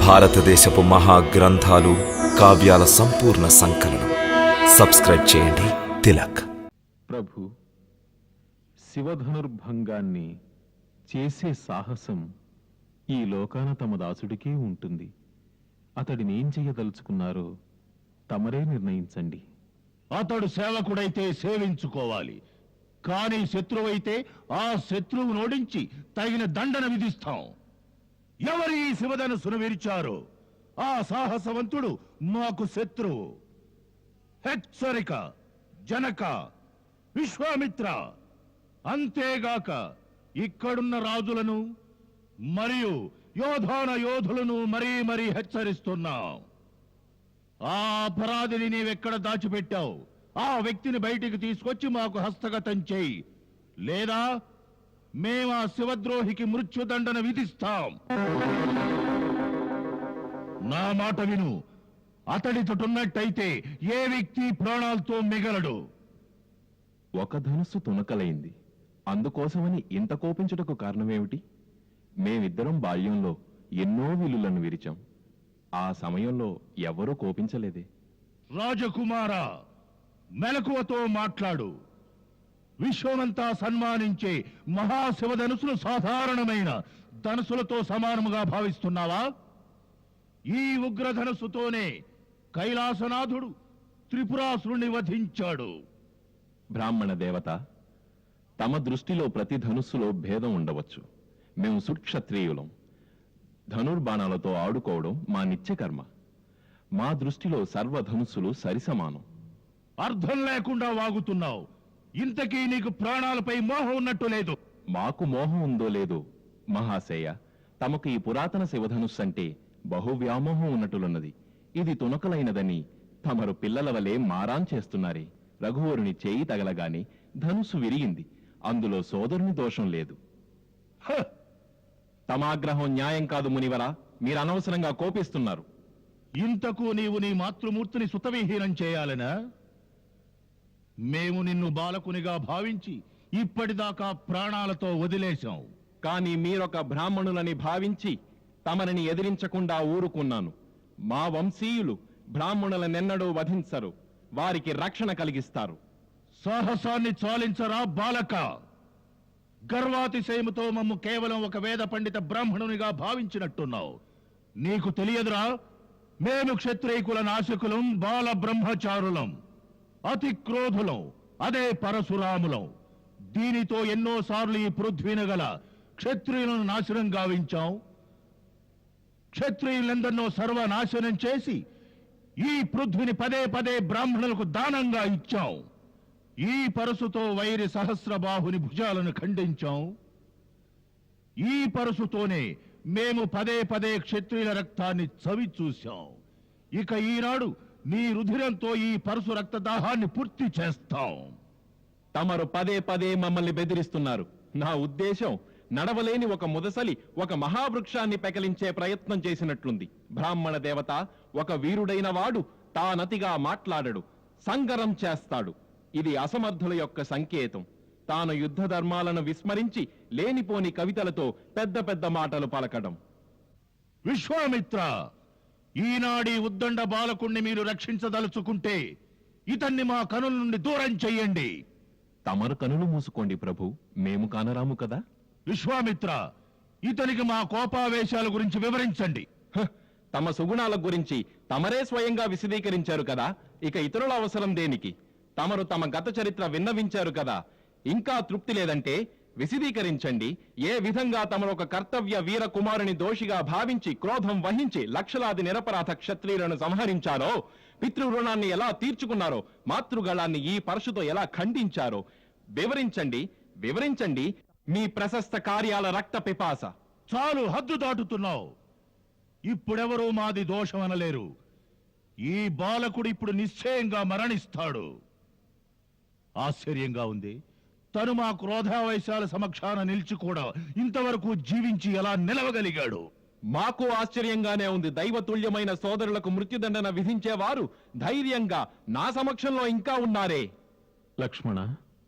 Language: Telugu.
భారతదేశపు మహా గ్రంథాలు కావ్యాల సంపూర్ణ సంకలనం. సబ్స్క్రైబ్ చేయండి. తిలక్. ప్రభు శివధనుర్భంగాన్ని చేసే సాహసం ఈ లోకాన తమ దాసుడికే ఉంటుంది. అతడిని ఏం చేయదలుచుకున్నారో తమరే నిర్ణయించండి. అతడు సేవకుడైతే సేవించుకోవాలి. కానీ శత్రువైతే ఆ శత్రువును ఓడించి తగిన దండన విధిస్తాం. ఎవరు ఈ శివధనుసును విరిచారో ఆ సాహసవంతుడు మాకు శత్రువు. హెచ్చరిక జనక విశ్వామిత్ర అంతేగాక ఇక్కడున్న రాజులను మరియు యోధాన యోధులను మరీ మరీ హెచ్చరిస్తున్నాం. ఆ అపరాధిని నీవెక్కడ దాచిపెట్టావు? ఆ వ్యక్తిని బయటికి తీసుకొచ్చి మాకు హస్తగతం చేయి. లేదా మేము ఆ శివద్రోహికి మృత్యుదండన విధిస్తాం. నా మాట విను. అతడితోటున్నట్టయితే ఏ వ్యక్తి ప్రాణాలతో మిగలడు? ఒక ధనుస్సు తునకలైంది. అందుకోసమని ఇంత కోపించుటకు కారణమేమిటి? మేమిద్దరం బాల్యంలో ఎన్నో విలులను విరిచాం. ఆ సమయంలో ఎవరూ కోపించలేదే. రాజకుమార మెలకువతో మాట్లాడు. విశ్వమంతా సన్మానించే మహాశివధనుసులు సాధారణమైన ధనుసులతో సమానముగా భావిస్తున్నావా? ఈ ఉగ్రధనుసుతోనే కైలాసనాథుడు త్రిపురాసురుణ్ణి వధించాడు. బ్రాహ్మణ దేవత తమ దృష్టిలో ప్రతి ధనుస్సులో భేదం ఉండవచ్చు. మేము సుక్షత్రియులం. ధనుర్బాణాలతో ఆడుకోవడం మా నిత్యకర్మ. మా దృష్టిలో సర్వ ధనుస్సులు సరిసమానం. అర్థం లేకుండా వాగుతున్నావు. ఇంతకీ నీకు ప్రాణాలపై మోహం ఉన్నట్టు లేదు. మాకు మోహం ఉందో లేదో మహాశయ తమకు ఈ పురాతన శివధనుస్సు అంటే బహు వ్యామోహం ఉన్నట్టులున్నది. ఇది తునకలైనదని తమరు పిల్లల వలె మారాం చేస్తున్నారే. రఘువరుని చేయి తగలగాని ధనుస్సు విరిగింది. అందులో సోదరుని దోషం లేదు! తమాగ్రహం న్యాయం కాదు మునివరా మీరు అనవసరంగా కోపిస్తున్నారు. ఇంతకు నీవు నీ మాతృమూర్తిని సుతవిహీనం చేయాలనా? మేము నిన్ను బాలకునిగా భావించి ఇప్పటిదాకా ప్రాణాలతో వదిలేశాం. కానీ మీరొక బ్రాహ్మణులని భావించి తమరిని ఎదిరించకుండా ఊరుకున్నాను. మా వంశీయులు బ్రాహ్మణులనెన్నడూ వధించరు. వారికి రక్షణ కలిగిస్తారు. సాహసాన్ని చాలించరా బాలక? గర్వాతిశయముతో మమ్ము కేవలం ఒక వేద పండిత బ్రాహ్మణునిగా భావించినట్టున్నావు. నీకు తెలియదురా? మేము క్షత్రియకుల నాశకులం బాల బ్రహ్మచారులం. అతి క్రోధులం అదే పరశురాములం దీనితో ఎన్నోసార్లు ఈ పృథ్వీని గల క్షత్రియులను నాశనం గావించాం క్షత్రియులందరినో సర్వనాశనం చేసి ఈ పృథ్విని పదే పదే బ్రాహ్మణులకు దానంగా ఇచ్చాం ఈ పరసుతో వైరి సహస్రబాహుని భుజాలను ఖండించాం ఈ పరసుతోనే మేము పదే పదే క్షత్రియుల రక్తాన్ని చవి చూశాం ఇక ఈనాడు నీ రుధిరంతో ఈ పరసు రక్తదాహాన్ని పూర్తి చేస్తాం. తమరు పదే పదే మమ్మల్ని బెదిరిస్తున్నారు. నా ఉద్దేశం నడవలేని ఒక ముదసలి ఒక మహావృక్షాన్ని పెకలించే ప్రయత్నం చేసినట్లుంది. బ్రాహ్మణ దేవత ఒక వీరుడైన వాడు తానతిగా మాట్లాడడు సంగరం చేస్తాడు. ఇది అసమర్థుల యొక్క సంకేతం. తాను యుద్ధ ధర్మాలను విస్మరించి లేనిపోని కవితలతో పెద్ద పెద్ద మాటలు పలకడం. విశ్వామిత్ర! ఈనాడి ఉద్దండ బాలకుణ్ణి మీరు రక్షించదలుచుకుంటే ఇతన్ని మా కనుల నుండి దూరం చెయ్యండి. తమరు కనులు మూసుకోండి ప్రభు మేము కానరాము కదా? విశ్వామిత్ర ఇతనికి మా కోపావేశాల గురించి వివరించండి! తమ సుగుణాల గురించి తమరే స్వయంగా విశదీకరించారు కదా? ఇక ఇతరుల అవసరం దేనికి? తమరు తమ గత చరిత్ర విన్నవించారు కదా? ఇంకా తృప్తి లేదంటే విశదీకరించండి. ఏ విధంగా తమరొక కర్తవ్య వీర కుమారుని దోషిగా భావించి క్రోధం వహించి లక్షలాది నిరపరాధ క్షత్రియులను సంహరించారో పితృ రుణాన్ని ఎలా తీర్చుకున్నారో మాతృగళాన్ని ఈ పరశుతో ఎలా ఖండించారో వివరించండి. వివరించండి. మీ ప్రశస్త కార్యాల రక్త పిపాస. చాలు హద్దు దాటుతున్నావు. ఇప్పుడెవరూ మాది దోషం అనలేరు ఈ బాలకుడు ఇప్పుడు నిశ్చయంగా మరణిస్తాడు. ఆశ్చర్యంగా ఉంది. తను మా క్రోధావేశాల సమక్షాన నిలిచి కూడా ఇంతవరకు జీవించి ఎలా నిలవగలిగాడు? మాకు ఆశ్చర్యంగానే ఉంది. దైవతుల్యమైన సోదరులకు మృత్యుదండన విధించేవారు ధైర్యంగా నా సమక్షంలో ఇంకా ఉన్నారే. లక్ష్మణ